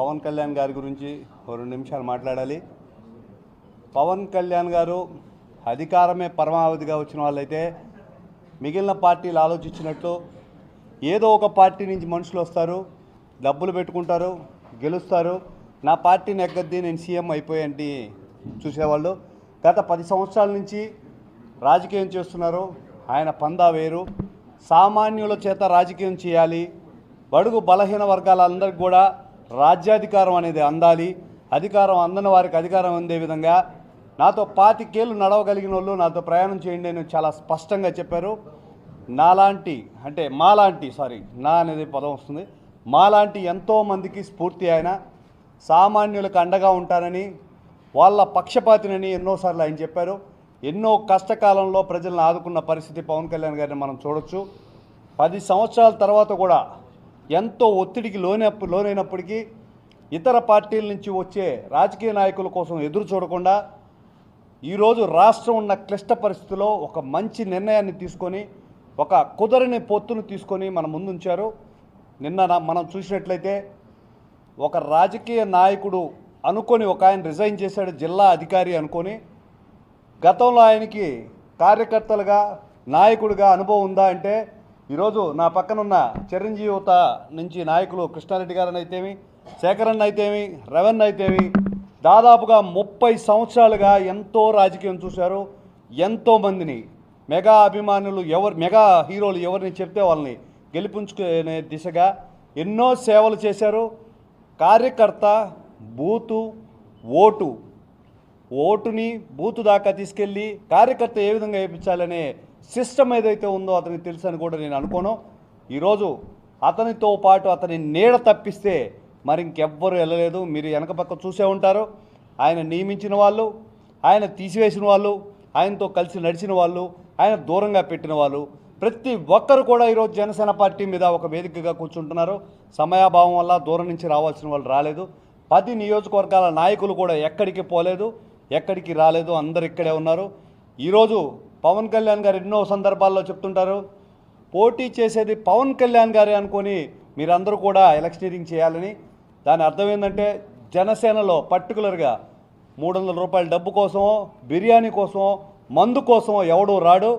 పవన్ కళ్యాణ్ గారి గురించి రెండు నిమిషాలు మాట్లాడాలి. పవన్ కళ్యాణ్ గారు అధికారమే పరమావధిగా వచ్చిన వాళ్ళైతే మిగిలిన పార్టీలు ఆలోచించినట్లు ఏదో ఒక పార్టీ నుంచి మనుషులు వస్తారు డబ్బులు పెట్టుకుంటారు గెలుస్తారు. నా పార్టీ నెగ్గద్ది నేను సీఎం అయిపోయాంటి చూసేవాళ్ళు. గత పది సంవత్సరాల నుంచి రాజకీయం చేస్తున్నారు. ఆయన పందా వేరు. సామాన్యుల చేత రాజకీయం చేయాలి. బడుగు బలహీన వర్గాలందరికీ కూడా రాజ్యాధికారం అనేది అందాలి. అధికారం అందని వారికి అధికారం అందే విధంగా నాతో పాతికేళ్ళు నడవగలిగిన వాళ్ళు నాతో ప్రయాణం చేయండి అని చాలా స్పష్టంగా చెప్పారు. నాలాంటి అంటే మాలాంటి సారీ నా అనేది పదం వస్తుంది. మాలాంటి ఎంతోమందికి స్ఫూర్తి ఆయన. సామాన్యులకు అండగా ఉంటానని వాళ్ళ పక్షపాతినని ఎన్నోసార్లు ఆయన చెప్పారు. ఎన్నో కష్టకాలంలో ప్రజలను ఆదుకున్న పరిస్థితి పవన్ కళ్యాణ్ గారిని మనం చూడొచ్చు. పది సంవత్సరాల తర్వాత కూడా ఎంతో ఒత్తిడికి లోనప్పు లోనైనప్పటికీ ఇతర పార్టీల నుంచి వచ్చే రాజకీయ నాయకుల కోసం ఎదురు చూడకుండా ఈరోజు రాష్ట్రం ఉన్న క్లిష్ట పరిస్థితిలో ఒక మంచి నిర్ణయాన్ని తీసుకొని ఒక కుదరని పొత్తును తీసుకొని మన ముందుంచారు. నిన్న మనం చూసినట్లయితే ఒక రాజకీయ నాయకుడు అనుకొని ఒక ఆయన రిజైన్ చేశాడు జిల్లా అధికారి అనుకొని. గతంలో ఆయనకి కార్యకర్తలుగా నాయకుడిగా అనుభవం ఉందా అంటే ఈరోజు నా పక్కనున్న చిరంజీవిత నుంచి నాయకులు కృష్ణారెడ్డి గారని అయితేమి శేఖరన్ అయితేమి రవణ్ అయితేమి దాదాపుగా ముప్పై సంవత్సరాలుగా ఎంతో రాజకీయం చూశారు ఎంతో మందిని మెగా అభిమానులు ఎవరు మెగా హీరోలు ఎవరిని చెప్తే వాళ్ళని గెలిపించుకునే దిశగా ఎన్నో సేవలు చేశారు. కార్యకర్త బూతు ఓటు ఓటుని బూతు దాకా తీసుకెళ్ళి కార్యకర్త ఏ విధంగా వేయించాలనే సిస్టమ్ ఏదైతే ఉందో అతనికి తెలుసు అని కూడా నేను అనుకోను. ఈరోజు అతనితో పాటు అతని నీడ తప్పిస్తే మరి ఇంకెవ్వరు వెళ్ళలేదు. మీరు వెనక పక్క చూసే ఉంటారు. ఆయన నియమించిన వాళ్ళు ఆయన తీసివేసిన వాళ్ళు ఆయనతో కలిసి నడిచిన వాళ్ళు ఆయన దూరంగా పెట్టిన వాళ్ళు ప్రతి ఒక్కరు కూడా ఈరోజు జనసేన పార్టీ మీద ఒక వేదికగా కూర్చుంటున్నారు. సమయాభావం వల్ల దూరం నుంచి రావాల్సిన వాళ్ళు రాలేదు. పది నియోజకవర్గాల నాయకులు కూడా ఎక్కడికి పోలేదు ఎక్కడికి రాలేదు అందరు ఇక్కడే ఉన్నారు. ఈరోజు పవన్ కళ్యాణ్ గారు ఎన్నో సందర్భాల్లో చెప్తుంటారు పోటీ చేసేది పవన్ కళ్యాణ్ గారే అనుకొని మీరందరూ కూడా ఎలక్షనీరింగ్ చేయాలని. దాని అర్థం ఏంటంటే జనసేనలో పర్టికులర్గా మూడు వందల రూపాయల డబ్బు కోసమో బిర్యానీ కోసమో మందు కోసమో ఎవడూ రాడు.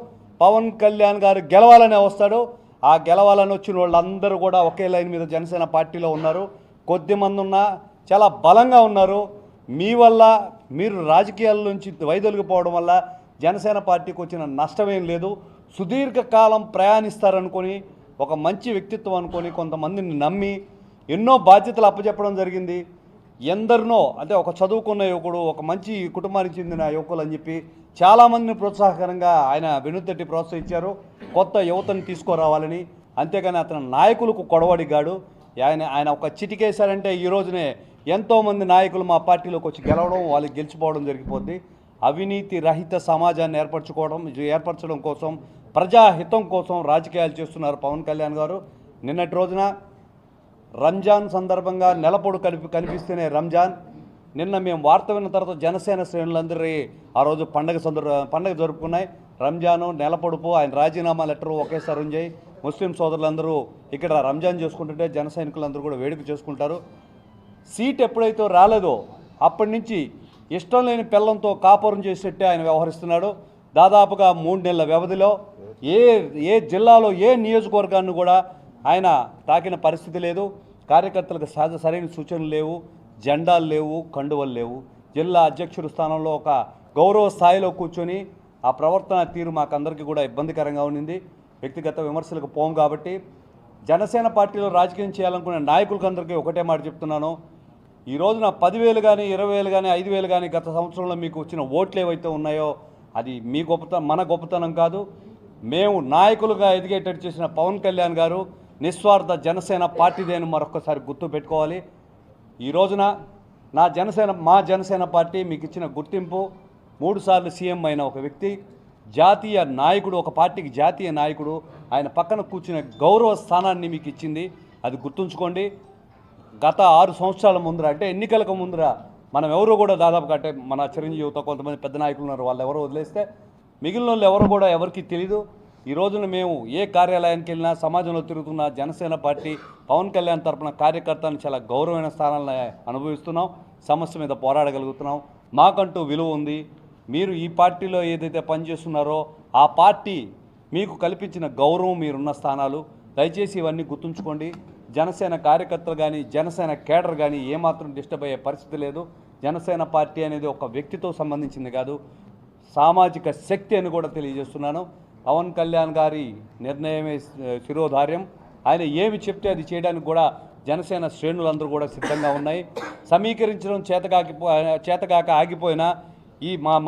పవన్ కళ్యాణ్ గారు గెలవాలనే వస్తాడు. ఆ గెలవాలని వచ్చిన వాళ్ళందరూ కూడా ఒకే లైన్ మీద జనసేన పార్టీలో ఉన్నారు. కొద్ది మంది ఉన్నా చాలా బలంగా ఉన్నారు. మీ వల్ల మీరు రాజకీయాల నుంచి వైదొలిగిపోవడం వల్ల జనసేన పార్టీకి వచ్చిన నష్టమేం లేదు. సుదీర్ఘకాలం ప్రయాణిస్తారనుకొని ఒక మంచి వ్యక్తిత్వం అనుకొని కొంతమందిని నమ్మి ఎన్నో బాధ్యతలు అప్పచెప్పడం జరిగింది. ఎందరినో అంటే ఒక చదువుకున్న యువకుడు ఒక మంచి కుటుంబానికి చెందిన యువకులు అని చెప్పి చాలామందిని ప్రోత్సాహకరంగా ఆయన వెనుతట్టి ప్రోత్సహించారు. కొత్త యువతని తీసుకురావాలని. అంతేగాని అతని నాయకులకు కొడవడిగాడు. ఆయన ఆయన ఒక చిటికేశారంటే ఈ రోజునే ఎంతోమంది నాయకులు మా పార్టీలోకి వచ్చి గెలవడం వాళ్ళకి గెలిచిపోవడం జరిగిపోద్ది. అవినీతి రహిత సమాజాన్ని ఏర్పరచుకోవడం ఏర్పరచడం కోసం ప్రజాహితం కోసం రాజకీయాలు చేస్తున్నారు పవన్ కళ్యాణ్ గారు. నిన్నటి రోజున రంజాన్ సందర్భంగా నెలపొడు కనిపి కనిపిస్తేనే రంజాన్. నిన్న మేము వార్త విన్న తర్వాత జనసేన శ్రేణులందరి ఆ రోజు పండగ సందర్భ పండగ జరుపుకున్నాయి. రంజాను నెలపొడుపు ఆయన రాజీనామా లెటరు ఒకేసారి ఉంచాయి ముస్లిం సోదరులందరూ ఇక్కడ రంజాన్ చేసుకుంటుంటే జన సైనికులందరూ కూడా వేడుక చేసుకుంటారు. సీట్ ఎప్పుడైతే రాలేదో అప్పటి నుంచి ఇష్టం లేని పిల్లంతో కాపురం చేసేట్టే ఆయన వ్యవహరిస్తున్నాడు. దాదాపుగా మూడు నెలల వ్యవధిలో ఏ ఏ జిల్లాలో ఏ నియోజకవర్గాన్ని కూడా ఆయన తాకిన పరిస్థితి లేదు. కార్యకర్తలకు సహజ సరైన సూచనలు లేవు. జెండాలు లేవు కండువలు లేవు. జిల్లా అధ్యక్షుడి స్థానంలో ఒక గౌరవ స్థాయిలో కూర్చొని ఆ ప్రవర్తన తీరు మాకందరికీ కూడా ఇబ్బందికరంగా ఉండింది వ్యక్తిగత విమర్శలకు పోం కాబట్టి జనసేన పార్టీలో రాజకీయం చేయాలనుకునే నాయకులకందరికీ ఒకటే మాట చెప్తున్నాను. ఈ రోజున పదివేలు కానీ ఇరవై వేలు కానీ ఐదు వేలు కానీ గత సంవత్సరంలో మీకు వచ్చిన ఓట్లు ఏవైతే ఉన్నాయో అది మీ గొప్పతనం మన గొప్పతనం కాదు. మేము నాయకులుగా ఎదిగేటట్టు చేసిన పవన్ కళ్యాణ్ గారు నిస్వార్థ జనసేన పార్టీదే అని మరొకసారి గుర్తు పెట్టుకోవాలి. ఈ రోజున నా జనసేన మా జనసేన పార్టీ మీకు ఇచ్చిన గుర్తింపు మూడుసార్లు సీఎం అయిన ఒక వ్యక్తి జాతీయ నాయకుడు ఒక పార్టీకి జాతీయ నాయకుడు ఆయన పక్కన కూర్చునే గౌరవ స్థానాన్ని మీకు ఇచ్చింది. అది గుర్తుంచుకోండి. గత ఆరు సంవత్సరాల ముందర అంటే ఎన్నికలకు ముందర మనం ఎవరు కూడా దాదాపుగా అంటే మన చిరంజీవితో కొంతమంది పెద్ద నాయకులు ఉన్నారు వాళ్ళు ఎవరో వదిలేస్తే మిగిలిన వాళ్ళు ఎవరు కూడా ఎవరికి తెలియదు ఈ రోజున మేము ఏ కార్యాలయానికి వెళ్ళినా సమాజంలో తిరుగుతున్న జనసేన పార్టీ పవన్ కళ్యాణ్ తరపున కార్యకర్తలను చాలా గౌరవమైన స్థానాలను అనుభవిస్తున్నాం సమస్య మీద పోరాడగలుగుతున్నాం. మాకంటూ విలువ ఉంది. మీరు ఈ పార్టీలో ఏదైతే పనిచేస్తున్నారో ఆ పార్టీ మీకు కల్పించిన గౌరవం మీరున్న స్థానాలు. దయచేసి ఇవన్నీ గుర్తుంచుకోండి. జనసేన కార్యకర్తలు కానీ జనసేన కేడర్ కానీ ఏమాత్రం డిస్టర్బ్ అయ్యే పరిస్థితి లేదు. జనసేన పార్టీ అనేది ఒక వ్యక్తితో సంబంధించింది కాదు. సామాజిక శక్తి అని కూడా తెలియజేస్తున్నాను. పవన్ కళ్యాణ్ గారి నిర్ణయమే శిరోధార్యం. ఆయన ఏమి చెప్తే అది చేయడానికి కూడా జనసేన శ్రేణులందరూ కూడా సిద్ధంగా ఉన్నాయి. సమీకరించడం చేతకాకి చేతకాక ఆగిపోయినా ఈ మా